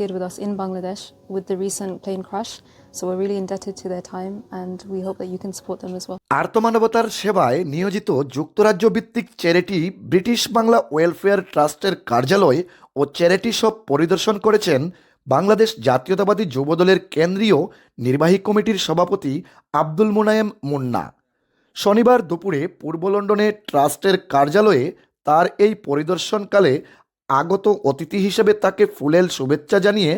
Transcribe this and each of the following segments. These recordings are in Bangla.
volunteered with us in Bangladesh with the recent plane crash. So we're really indebted to their time and we hope that you can support them as well. আর্তমানবতার সেবায় নিয়োজিত যুক্তরাজ্য ভিত্তিক চ্যারিটি ব্রিটিশ বাংলা ওয়েলফেয়ার ট্রাস্টের কার্যালয় ও চ্যারিটি শপ পরিদর্শন করেছেন বাংলাদেশ জাতীয়তাবাদী যুবদলের কেন্দ্রীয় নির্বাহী কমিটির সভাপতি আব্দুল মুনায়েম মুন্না শনিবার দুপুরে পূর্ব লন্ডনে ট্রাস্টের কার্যালয়ে তার এই পরিদর্শনকালে আগত অতিথি হিসেবে তাকে ফুলেল শুভেচ্ছা জানিয়ে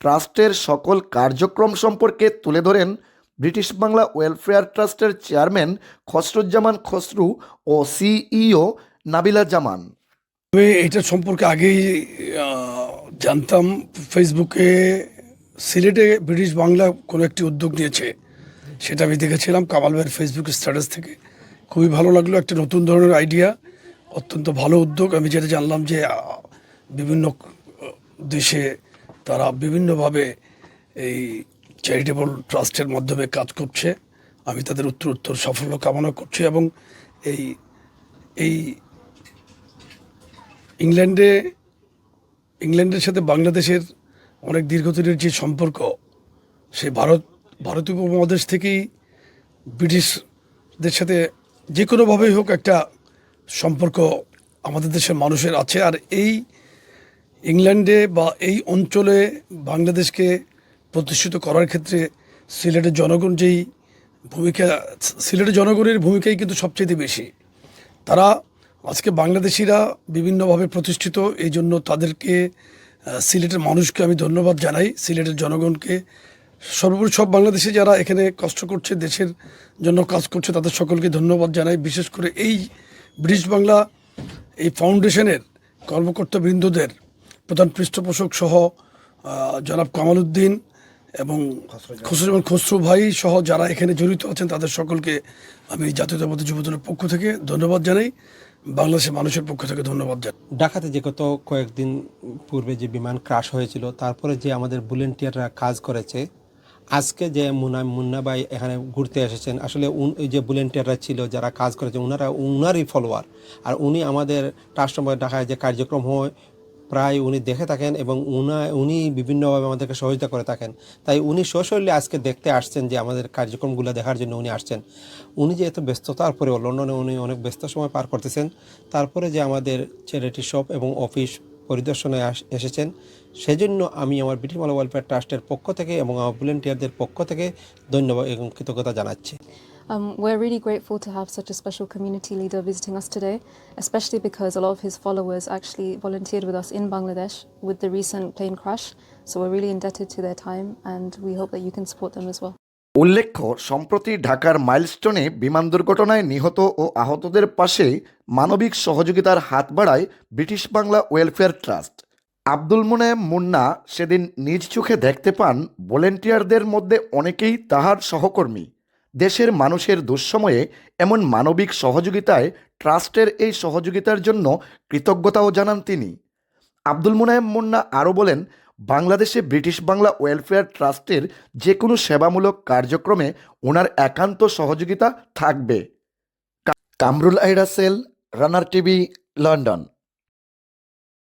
ট্রাস্টের সকল কার্যক্রম সম্পর্কে তুলে ধরেন ব্রিটিশ বাংলা ওয়েলফেয়ার ট্রাস্টের চেয়ারম্যান খসরুজ্জামান খসরু ও সিইও নাবিলা জামান আমি এটা সম্পর্কে আগেই জানতাম, ফেসবুকে, সিলেটে ব্রিটিশ বাংলা কোনো একটি উদ্যোগ নিয়েছে, সেটা আমি দেখেছিলাম কামাল ভাইয়ের ফেসবুক স্ট্যাটাস থেকে। খুবই ভালো লাগল, একটা নতুন ধরনের আইডিয়া, অত্যন্ত ভালো উদ্যোগ। আমি যেটা জানলাম যে বিভিন্ন দেশে তারা বিভিন্নভাবে এই চ্যারিটেবল ট্রাস্টের মাধ্যমে কাজ করছে। আমি তাদের উত্তর উত্তর সাফল্য কামনা করছি এবং এই এই ইংল্যান্ডে, ইংল্যান্ডের সাথে বাংলাদেশের অনেক দীর্ঘদিনের যে সম্পর্ক, সে ভারত, ভারতীয় উপমহাদেশ থেকেই ব্রিটিশদের সাথে যে কোনোভাবেই হোক একটা সম্পর্ক আমাদের দেশের মানুষের আছে। আর এই ইংল্যান্ডে বা এই অঞ্চলে বাংলাদেশকে প্রতিষ্ঠিত করার ক্ষেত্রে সিলেটের জনগণ যেই ভূমিকা, সিলেটের জনগণের ভূমিকাই কিন্তু সবচেয়ে বেশি। তারা আজকে বাংলাদেশিরা বিভিন্নভাবে প্রতিষ্ঠিত এই জন্য তাদেরকে সিলেটের মানুষকে আমি ধন্যবাদ জানাই। সিলেটের জনগণকে সর্বোপরি সব বাংলাদেশে যারা এখানে কষ্ট করছে, দেশের জন্য কাজ করছে, তাদের সকলকে ধন্যবাদ জানাই। বিশেষ করে এই ব্রিটিশ বাংলা, এই ফাউন্ডেশনের কর্মকর্তাবৃন্দদের প্রধান পৃষ্ঠপোষক সহ জনাব কামাল উদ্দিন এবং খসরুজ্জামান খসরু ভাই সহ যারা এখানে জড়িত আছেন, তাদের সকলকে আমি জাতীয়তাবাদী যুবদলের পক্ষ থেকে ধন্যবাদ জানাই। বাংলাদেশের মানুষের পক্ষ থেকে ধন্যবাদ জানাই। ঢাকাতে যে গত কয়েকদিন পূর্বে যে বিমান ক্রাশ হয়েছিল, তারপরে যে আমাদের ভলেন্টিয়াররা কাজ করেছে, আজকে যে মুনা, মুন্না ভাই এখানে ঘুরতে এসেছেন, আসলে উন যে ভলেন্টিয়াররা ছিল যারা কাজ করেছে ওনারা উনারই ফলোয়ার আর উনি আমাদের ট্রাস্ট ঢাকায় যে কার্যক্রম হয় প্রায় উনি দেখে থাকেন এবং উনা, উনি বিভিন্নভাবে আমাদেরকে সহযোগিতা করে থাকেন। তাই উনি সশরীরে আজকে দেখতে আসছেন যে আমাদের কার্যক্রমগুলো দেখার জন্য উনি আসছেন। উনি যে এত ব্যস্ততার পরেও লন্ডনে উনি অনেক ব্যস্ত সময় পার করতেছেন, তারপরে যে আমাদের চ্যারিটি শপ এবং অফিস পরিদর্শনে এসেছেন, সেজন্য আমি আমার ব্রিটিশ মালা ওয়েলফেয়ার ট্রাস্টের পক্ষ থেকে এবং আমার ভলেন্টিয়ারদের পক্ষ থেকে ধন্যবাদ এবং কৃতজ্ঞতা জানাচ্ছি। Um, we're really grateful to have such a special community leader visiting us today, especially because a lot of his followers actually volunteered with us in Bangladesh with the recent plane crash. So we're really indebted to their time and we hope that you can support them as well. উল্লেখ্য সম্প্রতি ঢাকার মাইলস্টোনে বিমান দুর্ঘটনায় নিহত ও আহতদের পাশে মানবিক সহযোগিতার হাত বাড়ায় British Bangla welfare trust Abdul Munayem Munna সেদিন নিজ চোখে দেখতে পান ভলেন্টিয়ারদের মধ্যে অনেকেই তাহার সহকর্মী দেশের মানুষের দুঃসময়ে এমন মানবিক সহযোগিতায় ট্রাস্টের এই সহযোগিতার জন্য কৃতজ্ঞতাও জানান তিনি। আব্দুল মুনায়েম মুন্না আরও বলেন, বাংলাদেশে ব্রিটিশ বাংলা ওয়েলফেয়ার ট্রাস্টের যে কোনো সেবামূলক কার্যক্রমে ওনার একান্ত সহযোগিতা থাকবে। কামরুল আইরাসেল রানার টিভি, লন্ডন।